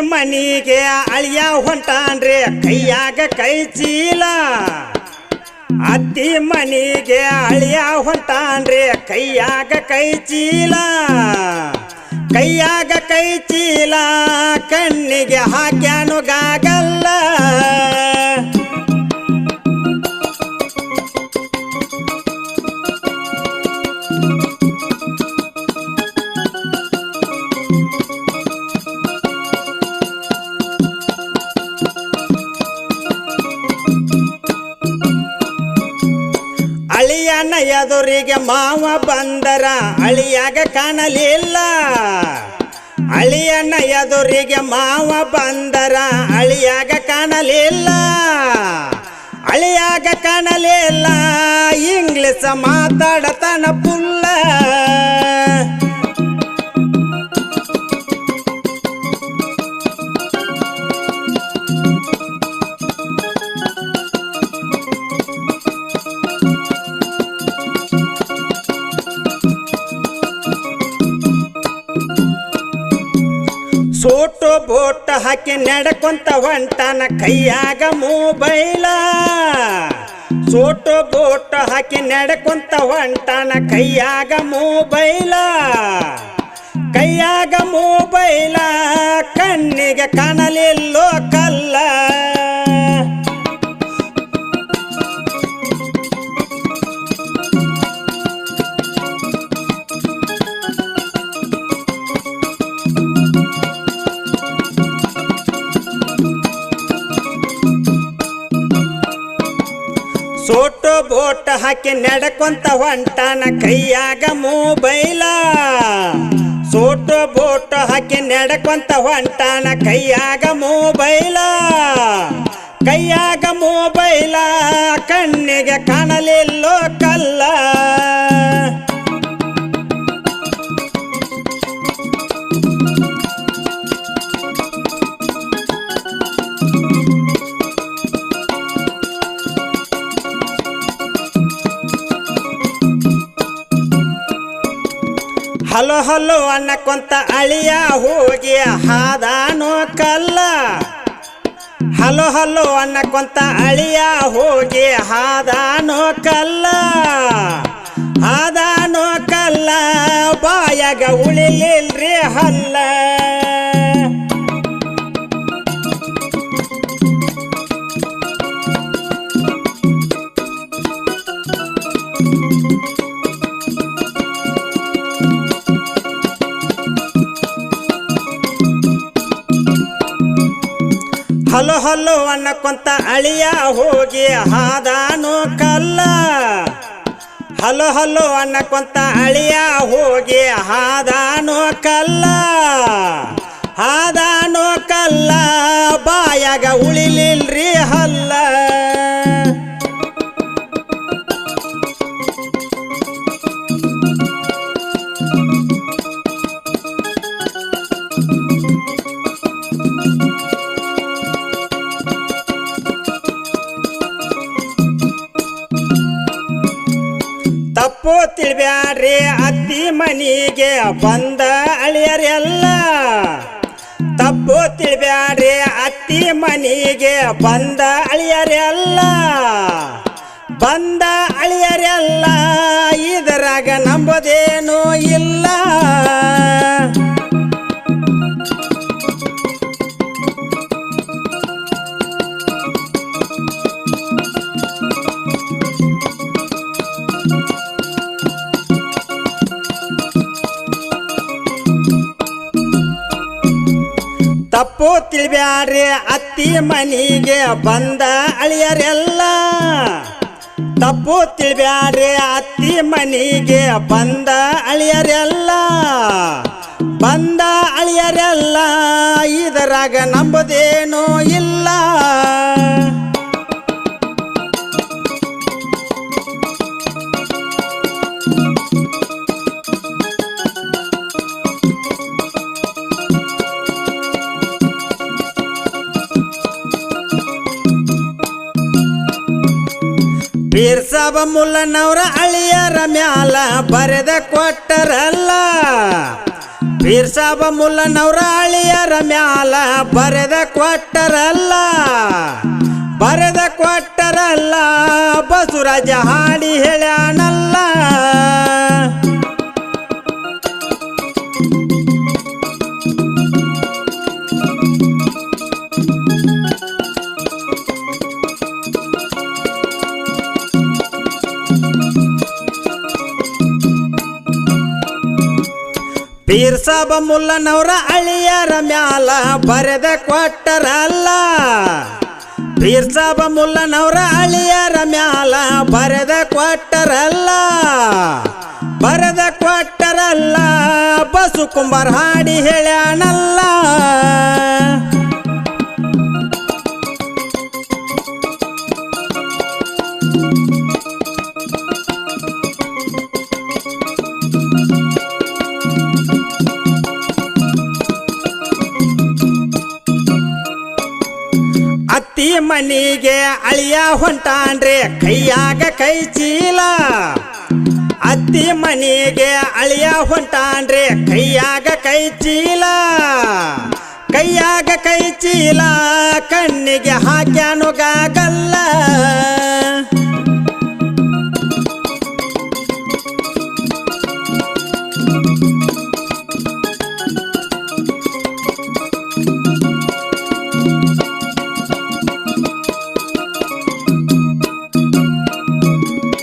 ಮನಿಗೆ ಅಳಿಯ ಹೊಂಟಾನ್ರಿ ಕೈಯಾಗ ಕೈ ಚೀಲ. ಅತ್ತಿ ಮನಿಗೆ ಅಳಿಯ ಹೊಂಟಾನ್ರಿ ಕೈಯಾಗ ಕೈ ಚೀಲ. ಕೈಯಾಗ ಕೈ ಚೀಲ ಕಣ್ಣಿಗೆ ಹಾಕ್ಯಾನು ಗಾಗಲ್ಲ ಅಳಿಯನ ಎದುರಿಗೆ ಮಾವ ಬಂದರ, ಅಳಿಯಾಗ ಕಾಣಲಿಲ್ಲ. ಅಳಿಯಣ್ಣ ಎದುರಿಗೆ ಮಾವ ಬಂದರ, ಅಳಿಯಾಗ ಕಾಣಲಿಲ್ಲ. ಅಳಿಯಾಗ ಕಾಣಲಿಲ್ಲ ಇಂಗ್ಲಿಷ್ ಮಾತಾಡತನ ಪುಲ್ಲ. ಸೋಟು ಬೋಟ್ ಹಾಕಿ ನಡ್ಕೊಂತ ಹೊಂಟಾನ ಕೈಯಾಗ ಮೊಬೈಲ. ಸೋಟು ಬೋಟ ಹಾಕಿ ನಡ್ಕೊಂತ ಹೊಂಟಾನ ಕೈಯಾಗ ಮೊಬೈಲ. ಕೈಯಾಗ ಮೊಬೈಲ, ಕಣ್ಣಿಗೆ ಕಾಣಲಿಲ್ಲೋ ಸೋಟು ಬೋಟ ಹಾಕಿ ನಡ್ಕೊಂತ ಹೊಂಟಾನ ಕೈಯಾಗ ಮೊಬೈಲ. ಸೋಟು ಬೋಟ ಹಾಕಿ ನಡ್ಕೊಂತ ಹೊಂಟಾನ ಕೈಯಾಗ ಮೊಬೈಲ. ಕೈಯಾಗ ಮೊಬೈಲ, ಕಣ್ಣಿಗೆ ಕಾಣಲಿಲ್ಲೋ ಕಲ್ಲ. ಹಲೋ ಹಲೋ ಅನ್ನಕೊಂತ ಅಳಿಯ ಹೋಗಿ ಹಾದಾನು ಕಲ್ಲ. ಹಲೋ ಹಲೋ ಅನ್ನಕೊಂತ ಅಳಿಯ ಹೋಗಿ ಹಾದಾನು ಕಲ್ಲ. ಹಾದಾನು ಕಲ್ಲ, ಬಾಯಾಗ ಉಳಿಲಿಲ್ರಿ ಹಲ್ಲ. ಹಲೋ ಹಲೋ ಅನ್ನಕೊಂತ ಅಳಿಯ ಹೋಗಿ ಹಾದಾನು ಕಲ್ಲ. ಹಲೋ ಹಲೋ ಅನ್ನಕೊಂತ ಅಳಿಯ ಹೋಗಿ ಹಾದಾನು ಕಲ್ಲ. ಹಾದಾನು ಕಲ್ಲ, ಬಾಯಾಗ ಉಳಿಲಿಲ್ರಿ ಹಲ್ಲ. ತಪ್ಪು ತಿಳ್ಬ್ಯಾಡ್ರಿ, ಅತ್ತಿ ಮನಿಗೆ ಬಂದ ಅಳಿಯರೆಲ್ಲ. ತಪ್ಪು ತಿಳ್ಬ್ಯಾಡ್ರಿ, ಅತ್ತಿ ಮನಿಗೆ ಬಂದ ಅಳಿಯರೆಲ್ಲ. ಬಂದ ಅಳಿಯರೆಲ್ಲ, ಇದರಾಗ ನಂಬೋದೇನೂ ಇಲ್ಲ. ತಪ್ಪು ತಿಳಿಬ್ಯಾಡ್ರಿ, ಅತ್ತಿ ಮನಿಗೆ ಬಂದ ಅಳಿಯರೆಲ್ಲ. ತಪ್ಪು ತಿಳಿಬ್ಯಾಡ್ರಿ, ಅತ್ತಿ ಮನಿಗೆ ಬಂದ ಅಳಿಯರೆಲ್ಲ. ಬಂದ ಅಳಿಯರೆಲ್ಲ, ಇದರಾಗ ನಂಬುದೇನೂ ಬೀರ್ಸಾಬ ಮುಲ್ಲನವರ ಅಳಿಯರ ಮ್ಯಾಲ ಬರೆದ ಕೊಟ್ಟರಲ್ಲ. ಬೀರ್ಸಾಬ ಮುಲ್ಲನವರ ಅಳಿಯರ ಮ್ಯಾಲ ಬರೆದ ಕೊಟ್ಟರಲ್ಲ. ಬರೆದ ಕೊಟ್ಟರಲ್ಲ, ಬಸುರಾಜ ಹಾಡಿ ಹೇಳ್ಯಾನಲ್ಲ ಬೀರ್ಸಾಬ ಮುಲ್ಲನವರ ಅಳಿಯರ ಮ್ಯಾಲ ಬರೆದ ಕೊಟ್ಟರಲ್ಲ ಬೀರ್ಸಾಬ ಮುಲ್ಲನವರ ಅಳಿಯರ ಮ್ಯಾಲ ಬರೆದ ಕೊಟ್ಟರಲ್ಲ ಬರೆದ ಕೊಟ್ಟರಲ್ಲ ಬಸು ಕುಂಬಾರ ಹಾಡಿ ಹೇಳ್ಯಾನಲ್ಲ. ಮನಿಗೆ ಅಳಿಯ ಹೊಂಟಾನ್ರಿ, ಕೈಯಾಗ ಕೈ ಚೀಲ. ಅತ್ತಿ ಮನಿಗೆ ಅಳಿಯ ಹೊಂಟಾನ್ರಿ, ಕೈಯಾಗ ಕೈ ಚೀಲ. ಕೈಯಾಗ ಕೈ ಚೀಲ, ಕಣ್ಣಿಗೆ ಹಾಕ್ಯಾನು ಗಾಗಲ್ಲ